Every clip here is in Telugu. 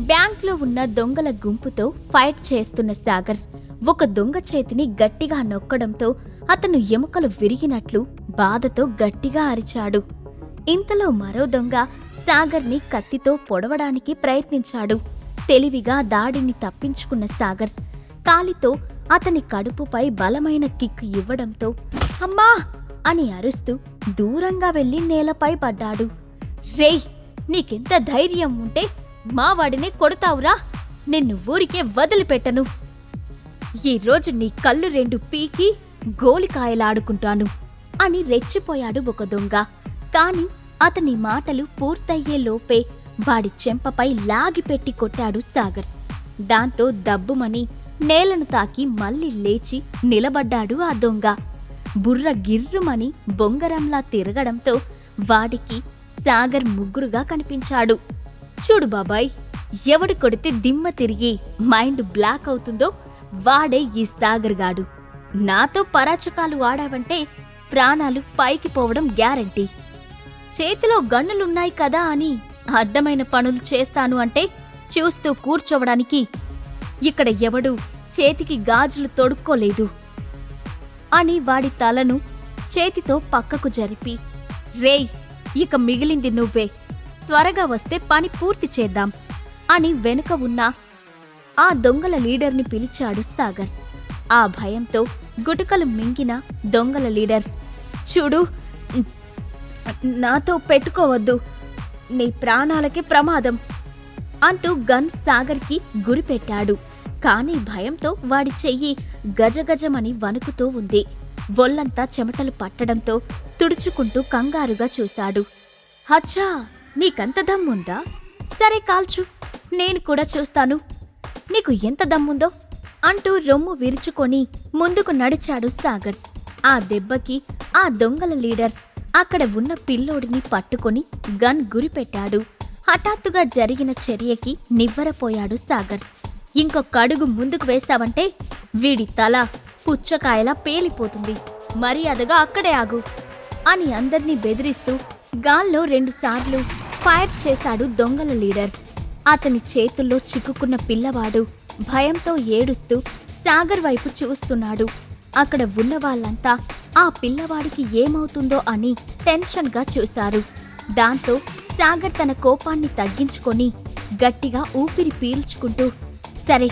బ్యాంక్లో ఉన్న దొంగల గుంపుతో ఫైట్ చేస్తున్న సాగర్ ఒక దొంగ చేతిని గట్టిగా నొక్కడంతో అతను ఎముకలు విరిగినట్లు బాధతో గట్టిగా అరిచాడు. ఇంతలో మరో దొంగ సాగర్ని కత్తితో పొడవడానికి ప్రయత్నించాడు. తెలివిగా దాడిని తప్పించుకున్న సాగర్ కాలితో అతని కడుపుపై బలమైన కిక్ ఇవ్వడంతో అమ్మా! అని అరుస్తూ దూరంగా వెళ్ళి నేలపై పడ్డాడు. రేయ్ నీకెంత ధైర్యం ఉంటే మావాడినే కొడతావురా? నిన్ను ఊరికే వదిలిపెట్టను. ఈరోజు నీ కళ్ళు రెండు పీకి గోలికాయలాడుకుంటాను అని రెచ్చిపోయాడు ఒక దొంగ. కాని అతని మాటలు పూర్తయ్యే లోపే వాడి చెంపపై లాగిపెట్టి కొట్టాడు సాగర్. దాంతో దబ్బుమని నేలను తాకి మళ్ళీ లేచి నిలబడ్డాడు ఆ దొంగ. బుర్ర గిర్రుమని బొంగరంలా తిరగడంతో వాడికి సాగర్ ముగ్గురుగా కనిపించాడు. చూడు బాబాయ్ ఎవడు కొడితే దిమ్మ తిరిగి మైండ్ బ్లాక్ అవుతుందో వాడే ఈ సాగర్ గాడు. నాతో పరాచకాలు ఆడావంటే ప్రాణాలు పైకి పోవడం గ్యారంటీ. చేతిలో గన్నులున్నాయి కదా అని అడ్డమైన పనులు చేస్తాను అంటే చూస్తూ కూర్చోవడానికి ఇక్కడ ఎవడు చేతికి గాజులు తొడుక్కోలేదు. అని వాడి తలను చేతితో పక్కకు జరిపి రేయ్ ఇక మిగిలింది నువ్వే. త్వరగా వస్తే పని పూర్తి చేద్దాం అని వెనుక ఉన్న ఆ దొంగల లీడర్ని పిలిచాడు సాగర్. ఆ భయంతో గుటుకలు మింగిన దొంగల లీడర్ చూడు నాతో పెట్టుకోవద్దు నీ ప్రాణాలకి ప్రమాదం అంటూ గన్ సాగర్కి గురిపెట్టాడు కానీ భయంతో వాడి చెయ్యి గజగజమని వణుకుతూ ఉంది. ఒళ్ళంతా చెమటలు పట్టడంతో తుడుచుకుంటూ కంగారుగా చూశాడు. అచ్చా! నీకంత దమ్ముందా? సరే కాల్చు నేను కూడా చూస్తాను. నీకు ఎంత దమ్ముందో? అంటూ రొమ్ము విరుచుకొని ముందుకు నడిచాడు సాగర్. ఆ దెబ్బకి ఆ దొంగల లీడర్ అక్కడ ఉన్న పిల్లోడిని పట్టుకొని గన్ గురిపెట్టాడు. హఠాత్తుగా జరిగిన చర్యకి నివ్వరపోయాడు సాగర్. ఇంకొక అడుగు ముందుకు వేశావంటే వీడి తల పుచ్చకాయలా పేలిపోతుంది. మర్యాదగా అక్కడే ఆగు అని అందర్నీ బెదిరిస్తూ గాల్లో రెండుసార్లు ఫైర్ చేశాడు దొంగల లీడర్. అతని చేతుల్లో చిక్కుకున్న పిల్లవాడు భయంతో ఏడుస్తూ సాగర్ వైపు చూస్తున్నాడు. అక్కడ ఉన్న వాళ్ళంతా ఆ పిల్లవాడికి ఏమవుతుందో అని టెన్షన్గా చూశారు. దాంతో సాగర్ తన కోపాన్ని తగ్గించుకొని గట్టిగా ఊపిరి పీల్చుకుంటూ సరే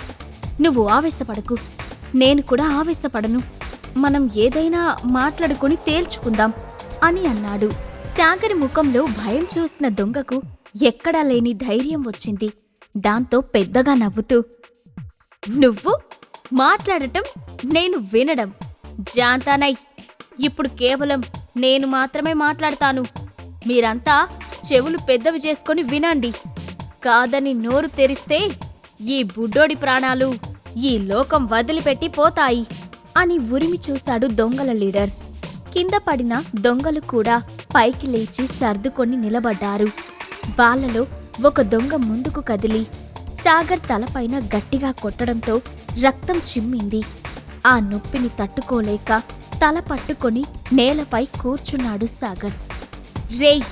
నువ్వు ఆవేశపడకు. నేను కూడా ఆవేశపడను. మనం ఏదైనా మాట్లాడుకొని తేల్చుకుందాం అని అన్నాడు. సాగర్ ముఖంలో భయం చూసిన దొంగకు ఎక్కడా లేని ధైర్యం వచ్చింది. దాంతో పెద్దగా నవ్వుతూ నువ్వు మాట్లాడటం నేను వినడం. జాంతానై ఇప్పుడు కేవలం నేను మాత్రమే మాట్లాడతాను. మీరంతా చెవులు పెద్దవి చేసుకొని వినండి. కాదని నోరు తెరిస్తే ఈ బుడ్డోడి ప్రాణాలు ఈ లోకం వదిలిపెట్టి పోతాయి అని ఉరిమి చూశాడు దొంగల లీడర్. కింద పడిన దొంగలు కూడా పైకి లేచి సర్దుకొని నిలబడ్డారు. వాళ్ళలో ఒక దొంగ ముందుకు కదిలి సాగర్ తలపైన గట్టిగా కొట్టడంతో రక్తం చిమ్మింది. ఆ నొప్పిని తట్టుకోలేక తల పట్టుకొని నేలపై కూర్చున్నాడు సాగర్. రేయ్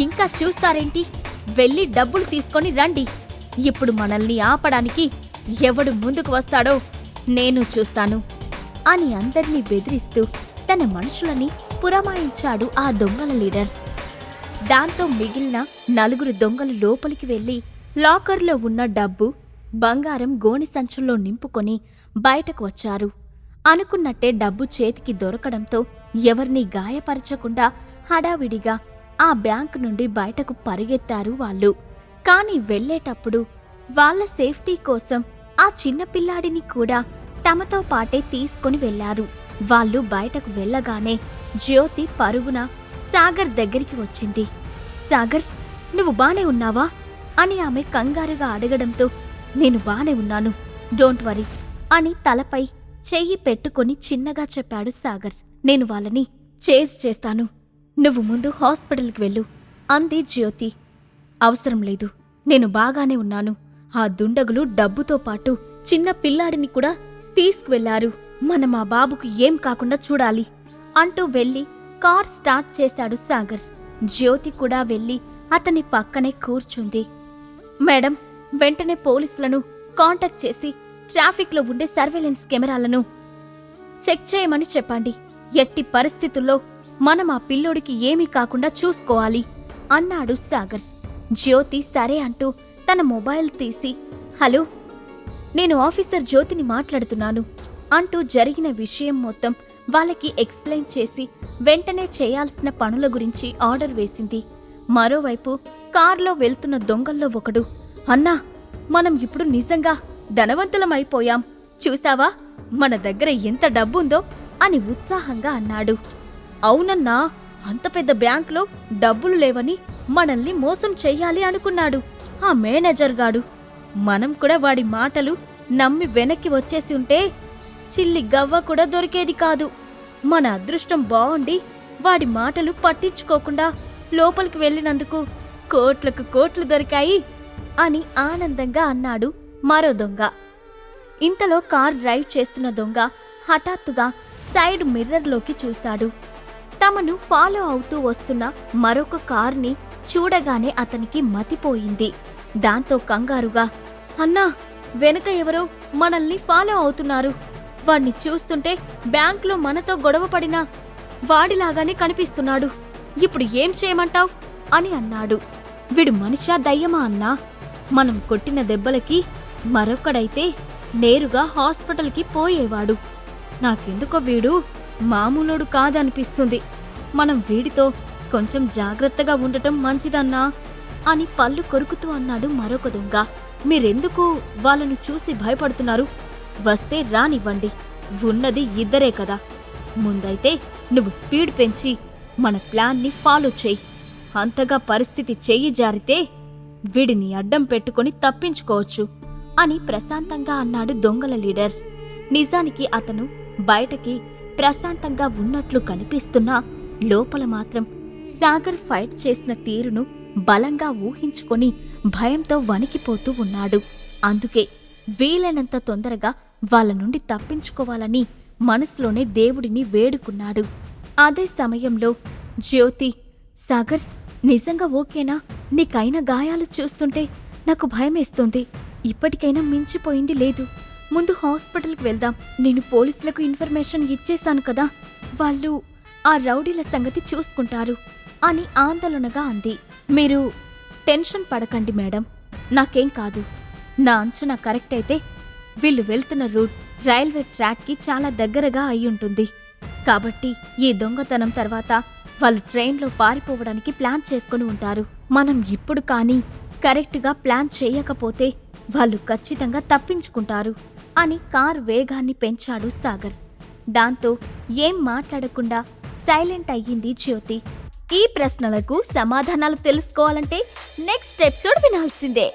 ఇంకా చూస్తారేంటి? వెళ్ళి డబ్బులు తీసుకొని రండి. ఇప్పుడు మనల్ని ఆపడానికి ఎవడు ముందుకు వస్తాడో నేను చూస్తాను అని అందర్నీ బెదిరిస్తూ తన మనుషులని పురమాయించాడు ఆ దొంగల లీడర్. దాంతో మిగిలిన నలుగురు దొంగలు లోపలికి వెళ్ళి లాకర్లో ఉన్న డబ్బు బంగారం గోని సంచుల్లో నింపుకొని బయటకు వచ్చారు. అనుకున్నట్టే డబ్బు చేతికి దొరకడంతో ఎవరినీ గాయపరచకుండా హడావిడిగా ఆ బ్యాంకు నుండి బయటకు పరిగెత్తారు వాళ్ళు. కాని వెళ్ళేటప్పుడు వాళ్ళ సేఫ్టీ కోసం ఆ చిన్న పిల్లాడిని కూడా తమతో పాటే తీసుకొని వెళ్ళారు వాళ్ళు బయటకు వెళ్ళగానే జ్యోతి పరుగున సాగర్ దగ్గరికి వచ్చింది. సాగర్ నువ్వు బానే ఉన్నావా? అని ఆమె కంగారుగా అడగడంతో నేను బానే ఉన్నాను డోంట్ వరీ అని తలపై చెయ్యి పెట్టుకొని చిన్నగా చెప్పాడు సాగర్. నేను వాళ్ళని చేజ్ చేస్తాను. నువ్వు ముందు హాస్పిటల్కి వెళ్ళు అంది జ్యోతి. అవసరం లేదు నేను బాగానే ఉన్నాను. ఆ దుండగులు డబ్బుతో పాటు చిన్న పిల్లాడిని కూడా తీసుకువెళ్ళారు మనం ఆ బాబుకు ఏం కాకుండా చూడాలి అంటూ వెళ్ళి కార్ స్టార్ట్ చేశాడు సాగర్. జ్యోతి కూడా వెళ్ళి అతని పక్కనే కూర్చుంది. మేడం వెంటనే పోలీసులను కాంటాక్ట్ చేసి ట్రాఫిక్లో ఉండే సర్వేలెన్స్ కెమెరాలను చెక్ చేయమని చెప్పండి. ఎట్టి పరిస్థితుల్లో మనం ఆ పిల్లోడికి ఏమీ కాకుండా చూసుకోవాలి అన్నాడు సాగర్. జ్యోతి సరే అంటూ తన మొబైల్ తీసి హలో నేను ఆఫీసర్ జ్యోతిని మాట్లాడుతున్నాను. అంటూ జరిగిన విషయం మొత్తం వాళ్ళకి ఎక్స్ప్లెయిన్ చేసి వెంటనే చేయాల్సిన పనుల గురించి ఆర్డర్ వేసింది. మరోవైపు కార్లో వెళ్తున్న దొంగల్లో ఒకడు అన్నా మనం ఇప్పుడు నిజంగా ధనవంతులమైపోయాం. చూసావా? మన దగ్గర ఎంత డబ్బుందో? అని ఉత్సాహంగా అన్నాడు. అవునన్నా అంత పెద్ద బ్యాంక్లో డబ్బులు లేవని మనల్ని మోసం చెయ్యాలి అనుకున్నాడు ఆ మేనేజర్ గాడు. మనం కూడా వాడి మాటలు నమ్మి వెనక్కి వచ్చేసి ఉంటే చిల్లి గవ్వ కూడా దొరికేది కాదు. మన అదృష్టం బాగుండి వాడి మాటలు పట్టించుకోకుండా లోపలికి వెళ్ళినందుకు కోట్లకు కోట్లు దొరికాయి అని ఆనందంగా అన్నాడు మరో దొంగ. ఇంతలో కార్ డ్రైవ్ చేస్తున్న దొంగ హఠాత్తుగా సైడ్ మిర్రర్లోకి చూశాడు తమను ఫాలో అవుతూ వస్తున్న మరొక కార్ని చూడగానే అతనికి మతిపోయింది. దాంతో కంగారుగా అన్నా వెనక ఎవరో మనల్ని ఫాలో అవుతున్నారు. వాణ్ణి చూస్తుంటే బ్యాంక్లో మనతో గొడవ పడినా వాడిలాగానే కనిపిస్తున్నాడు. ఇప్పుడు ఏం చేయమంటావ్? అని అన్నాడు. వీడు మనిషా దయ్యమా అన్నా? మనం కొట్టిన దెబ్బలకి మరొకడైతే నేరుగా హాస్పిటల్కి పోయేవాడు. నాకెందుకో వీడు మామూలోడు కాదనిపిస్తుంది. మనం వీడితో కొంచెం జాగ్రత్తగా ఉండటం మంచిదన్నా? అని పళ్ళు కొరుకుతూ అన్నాడు మరొక దొంగ. మీరెందుకు వాళ్ళను చూసి భయపడుతున్నారు? వస్తే రానివ్వండి. ఉన్నది ఇద్దరే కదా. ముందైతే నువ్వు స్పీడ్ పెంచి మన ప్లాన్ని ఫాలో చెయ్యి అంతగా పరిస్థితి చెయ్యి జారితే వీడిని అడ్డం పెట్టుకుని తప్పించుకోవచ్చు అని ప్రశాంతంగా అన్నాడు దొంగల లీడర్. నిజానికి అతను బయటకి ప్రశాంతంగా ఉన్నట్లు కనిపిస్తున్నా లోపల మాత్రం సాగర్ ఫైట్ చేసిన తీరును బలంగా ఊహించుకొని భయంతో వణికిపోతూ ఉన్నాడు. అందుకే వీలైనంత తొందరగా వాళ్ళ నుండి తప్పించుకోవాలని మనసులోనే దేవుడిని వేడుకున్నాడు. అదే సమయంలో జ్యోతి సాగర్ నిజంగా ఓకేనా? నీకైన గాయాలు చూస్తుంటే నాకు భయమేస్తుంది. ఇప్పటికైనా మించిపోయింది లేదు. ముందు హాస్పిటల్కి వెళ్దాం. నేను పోలీసులకు ఇన్ఫర్మేషన్ ఇచ్చేశాను కదా. వాళ్ళు ఆ రౌడీల సంగతి చూసుకుంటారు అని ఆందోళనగా అంది. మీరు టెన్షన్ పడకండి మేడం. నాకేం కాదు. నా అంచనా కరెక్ట్ అయితే వీళ్ళు వెళ్తున్న రూట్ రైల్వే ట్రాక్కి చాలా దగ్గరగా అయ్యుంటుంది కాబట్టి ఈ దొంగతనం తర్వాత వాళ్ళు ట్రైన్లో పారిపోవడానికి ప్లాన్ చేసుకుని ఉంటారు. మనం ఇప్పుడు కానీ కరెక్ట్గా ప్లాన్ చేయకపోతే వాళ్ళు ఖచ్చితంగా తప్పించుకుంటారు అని కార్ వేగాన్ని పెంచాడు సాగర్. దాంతో ఏం మాట్లాడకుండా సైలెంట్ అయ్యింది జ్యోతి. ఈ ప్రశ్నలకు సమాధానాలు తెలుసుకోవాలంటే నెక్స్ట్ ఎపిసోడ్ వినాల్సిందే.